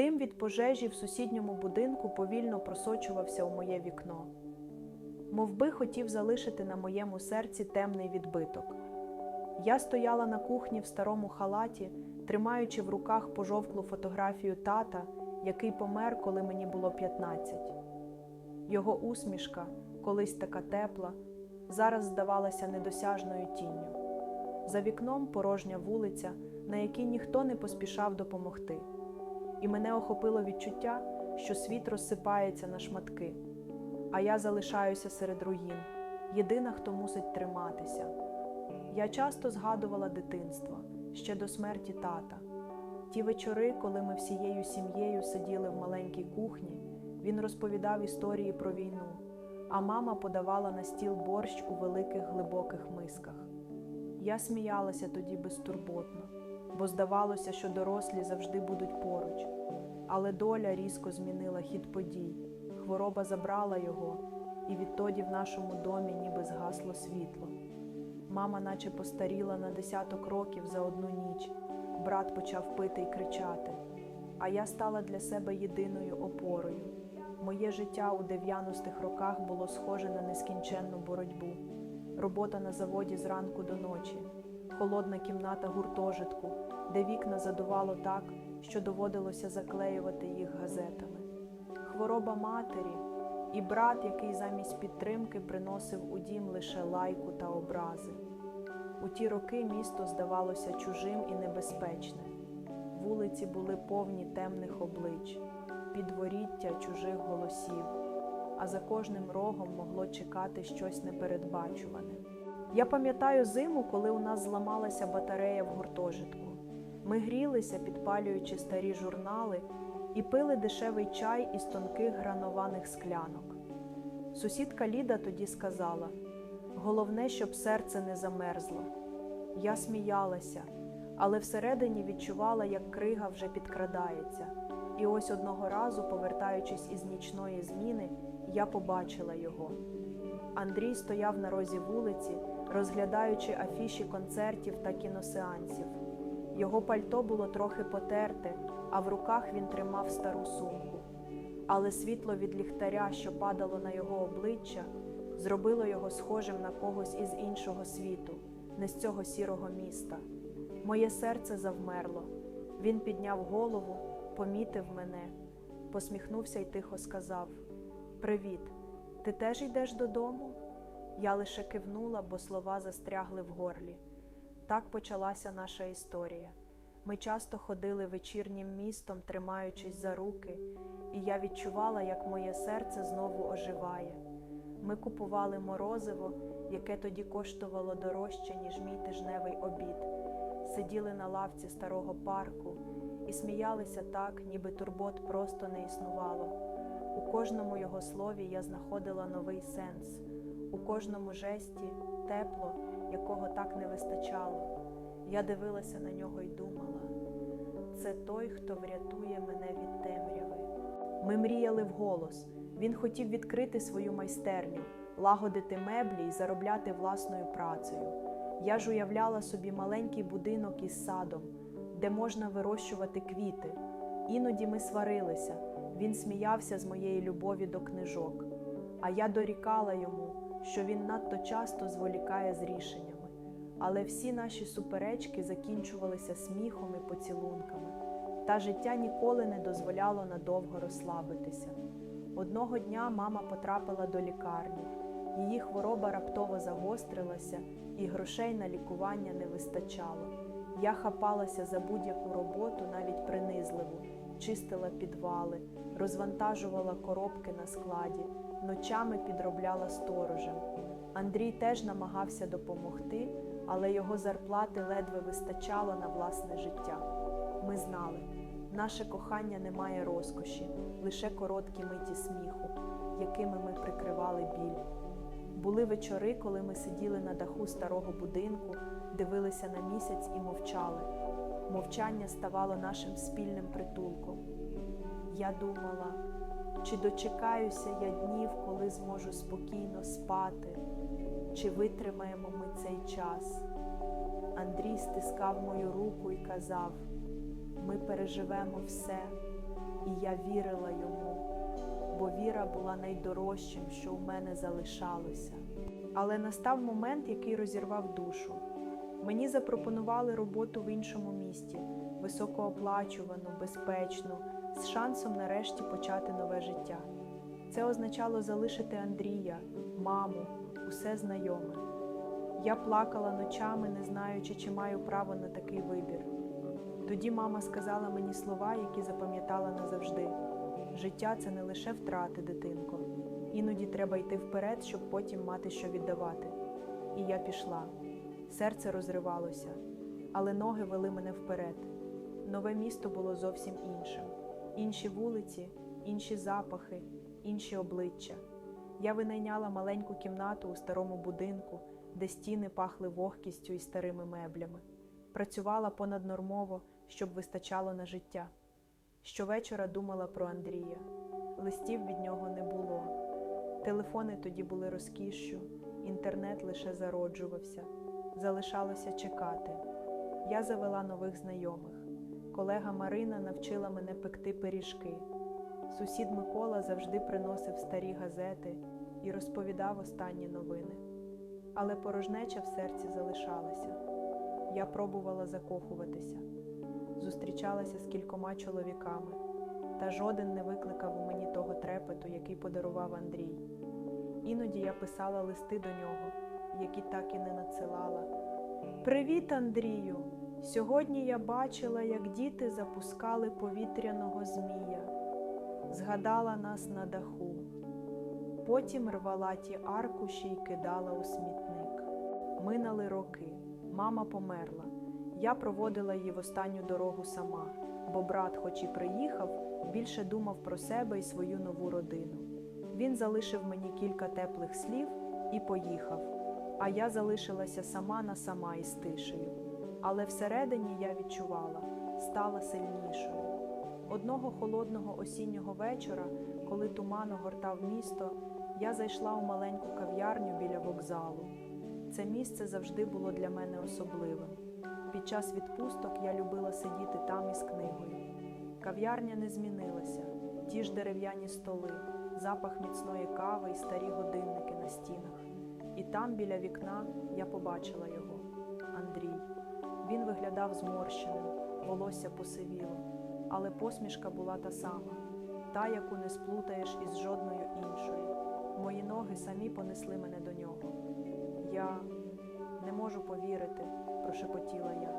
Дим від пожежі в сусідньому будинку повільно просочувався у моє вікно. Мовби хотів залишити на моєму серці темний відбиток. Я стояла на кухні в старому халаті, тримаючи в руках пожовклу фотографію тата, який помер, коли мені було 15. Його усмішка, колись така тепла, зараз здавалася недосяжною тінню. За вікном порожня вулиця, на якій ніхто не поспішав допомогти. І мене охопило відчуття, що світ розсипається на шматки, а я залишаюся серед руїн, єдина, хто мусить триматися. Я часто згадувала дитинство ще до смерті тата. Ті вечори, коли ми всією сім'єю сиділи в маленькій кухні, він розповідав історії про війну, а мама подавала на стіл борщ у великих глибоких мисках. Я сміялася тоді безтурботно, бо здавалося, що дорослі завжди будуть поруч. Але доля різко змінила хід подій, хвороба забрала його, і відтоді в нашому домі ніби згасло світло. Мама наче постаріла на десяток років за одну ніч. Брат почав пити і кричати. А я стала для себе єдиною опорою. Моє життя у 90-х роках було схоже на нескінченну боротьбу. Робота на заводі зранку до ночі, холодна кімната гуртожитку, де вікна задувало так, що доводилося заклеювати їх газетами. Хвороба матері і брат, який замість підтримки приносив у дім лише лайку та образи. У ті роки місто здавалося чужим і небезпечним. Вулиці були повні темних облич, підворіття чужих голосів, а за кожним рогом могло чекати щось непередбачуване. Я пам'ятаю зиму, коли у нас зламалася батарея в гуртожитку. Ми грілися, підпалюючи старі журнали, і пили дешевий чай із тонких гранованих склянок. Сусідка Ліда тоді сказала: головне, щоб серце не замерзло. Я сміялася, але всередині відчувала, як крига вже підкрадається. І ось одного разу, повертаючись із нічної зміни, я побачила його. Андрій стояв на розі вулиці, розглядаючи афіші концертів та кіносеансів. Його пальто було трохи потерте, а в руках він тримав стару сумку. Але світло від ліхтаря, що падало на його обличчя, зробило його схожим на когось із іншого світу, не з цього сірого міста. Моє серце завмерло. Він підняв голову, помітив мене, посміхнувся і тихо сказав: Привіт, ти теж йдеш додому? Я лише кивнула, бо слова застрягли в горлі. Так почалася наша історія. Ми часто ходили вечірнім містом, тримаючись за руки, і я відчувала, як моє серце знову оживає. Ми купували морозиво, яке тоді коштувало дорожче, ніж мій тижневий обід, сиділи на лавці старого парку і сміялися так, ніби турбот просто не існувало. У кожному його слові я знаходила новий сенс, у кожному жесті тепло, якого так не вистачало. Я дивилася на нього і думала: це той, хто врятує мене від темряви. Ми мріяли вголос. Він хотів відкрити свою майстерню, лагодити меблі і заробляти власною працею. Я ж уявляла собі маленький будинок із садом, де можна вирощувати квіти. Іноді ми сварилися. Він сміявся з моєї любові до книжок, а я дорікала йому, що він надто часто зволікає з рішеннями. Але всі наші суперечки закінчувалися сміхом і поцілунками, та життя ніколи не дозволяло надовго розслабитися. Одного дня мама потрапила до лікарні. Її хвороба раптово загострилася, і грошей на лікування не вистачало. Я хапалася за будь-яку роботу, навіть принизливу, чистила підвали, розвантажувала коробки на складі, ночами підробляла сторожем. Андрій теж намагався допомогти, але його зарплати ледве вистачало на власне життя. Ми знали, наше кохання не має розкоші, лише короткі миті сміху, якими ми прикривали біль. Були вечори, коли ми сиділи на даху старого будинку, дивилися на місяць і мовчали. Мовчання ставало нашим спільним притулком. Я думала, чи дочекаюся я днів, коли зможу спокійно спати, чи витримаємо ми цей час. Андрій стискав мою руку і казав: ми переживемо все, І я вірила йому, бо віра була найдорожчим, що у мене залишалося. Але настав момент, який розірвав душу. Мені запропонували роботу в іншому місті, високооплачувану, безпечну, з шансом нарешті почати нове життя. Це означало залишити Андрія, маму, усе знайоме. Я плакала ночами, не знаючи, чи маю право на такий вибір. Тоді мама сказала мені слова, які запам'ятала назавжди: життя це не лише втрати, дитинко. Іноді треба йти вперед, щоб потім мати що віддавати. І я пішла. Серце розривалося, але ноги вели мене вперед. Нове місто було зовсім іншим. Інші вулиці, інші запахи, інші обличчя. Я винайняла маленьку кімнату у старому будинку, де стіни пахли вогкістю і старими меблями. Працювала понаднормово, щоб вистачало на життя. Щовечора думала про Андрія. Листів від нього не було. Телефони тоді були розкішшю, інтернет лише зароджувався. Залишалося чекати. Я завела нових знайомих. Колега Марина навчила мене пекти пиріжки. Сусід Микола завжди приносив старі газети і розповідав останні новини. Але порожнеча в серці залишалася. Я пробувала закохуватися, зустрічалася з кількома чоловіками, та жоден не викликав у мені того трепету, який подарував Андрій. Іноді я писала листи до нього, які так і не надсилала. Привіт, Андрію! Сьогодні я бачила, як діти запускали повітряного змія. Згадала нас на даху. Потім рвала ті аркуші й кидала у смітник. Минали роки. Мама померла. Я проводила її в останню дорогу сама, бо брат, хоч і приїхав, більше думав про себе і свою нову родину. Він залишив мені кілька теплих слів і поїхав, а я залишилася сама на сама із тишею. Але всередині я відчувала, стала сильнішою. Одного холодного осіннього вечора, коли туман огортав місто, я зайшла у маленьку кав'ярню біля вокзалу. Це місце завжди було для мене особливим. Під час відпусток я любила сидіти там із книгою. Кав'ярня не змінилася, ті ж дерев'яні столи, запах міцної кави і старі годинники на стінах. І там, біля вікна, я побачила його Андрій. Він виглядав зморщеним, волосся посивіло, але посмішка була та сама, та, яку не сплутаєш із жодною іншою. Мої ноги самі понесли мене до нього. Я не можу повірити, прошепотіла я.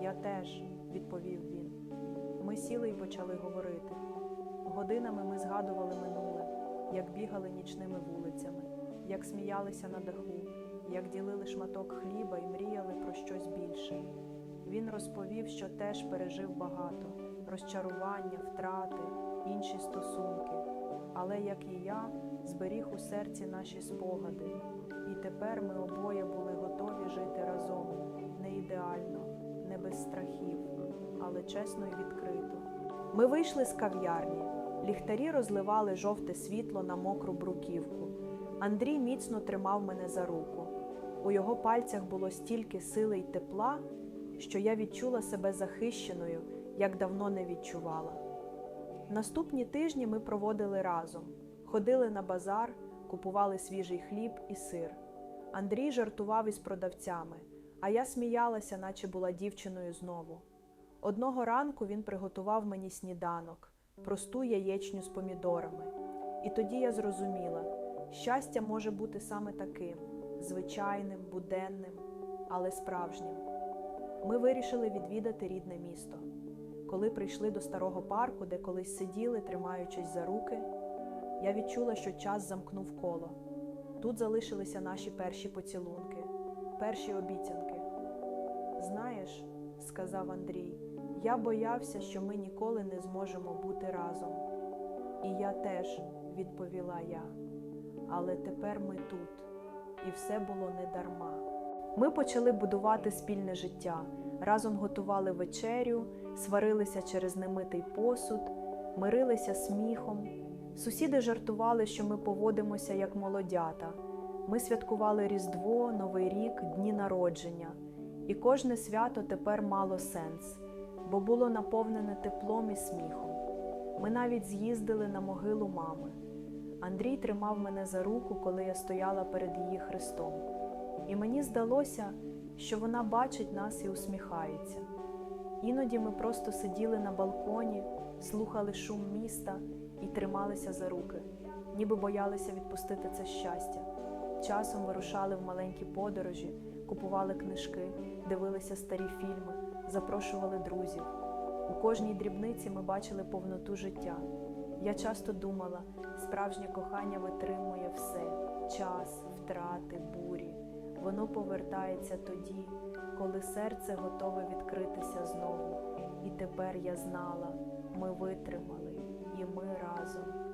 Я теж, відповів він. Ми сіли й почали говорити. Годинами ми згадували минуле, як бігали нічними вулицями, як сміялися на даху, як ділили шматок хліба і мріяли про щось більше. Він розповів, що теж пережив багато розчарування, втрати, інші стосунки, але, як і я, зберіг у серці наші спогади, і тепер ми обоє були готові жити разом не ідеально, не без страхів, але чесно і відкрито. Ми вийшли з кав'ярні. Ліхтарі розливали жовте світло на мокру бруківку. Андрій міцно тримав мене за руку. У його пальцях було стільки сили й тепла, що я відчула себе захищеною, як давно не відчувала. Наступні тижні ми проводили разом, ходили на базар, купували свіжий хліб і сир. Андрій жартував із продавцями, а я сміялася, наче була дівчиною знову. Одного ранку він приготував мені сніданок, просту яєчню з помідорами. І тоді я зрозуміла, щастя може бути саме таким звичайним, буденним, але справжнім. Ми вирішили відвідати рідне місто. Коли прийшли до старого парку, де колись сиділи, тримаючись за руки, я відчула, що час замкнув коло. Тут залишилися наші перші поцілунки, перші обіцянки. Знаєш, сказав Андрій, я боявся, що ми ніколи не зможемо бути разом. І я теж, відповіла я. Але тепер ми тут, і все було не дарма. Ми почали будувати спільне життя, разом готували вечерю, сварилися через немитий посуд, мирилися сміхом. Сусіди жартували, що ми поводимося як молодята. Ми святкували Різдво, Новий рік, дні народження, і кожне свято тепер мало сенс, бо було наповнене теплом і сміхом. Ми навіть з'їздили на могилу мами. Андрій тримав мене за руку, коли я стояла перед її хрестом. І мені здалося, що вона бачить нас і усміхається. Іноді ми просто сиділи на балконі, слухали шум міста і трималися за руки, ніби боялися відпустити це щастя. Часом вирушали в маленькі подорожі, купували книжки, дивилися старі фільми, запрошували друзів. У кожній дрібниці ми бачили повноту життя. Я часто думала, справжнє кохання витримує все час, втрати, бурі. Воно повертається тоді, коли серце готове відкритися знову. І тепер я знала, ми витримали, і ми разом.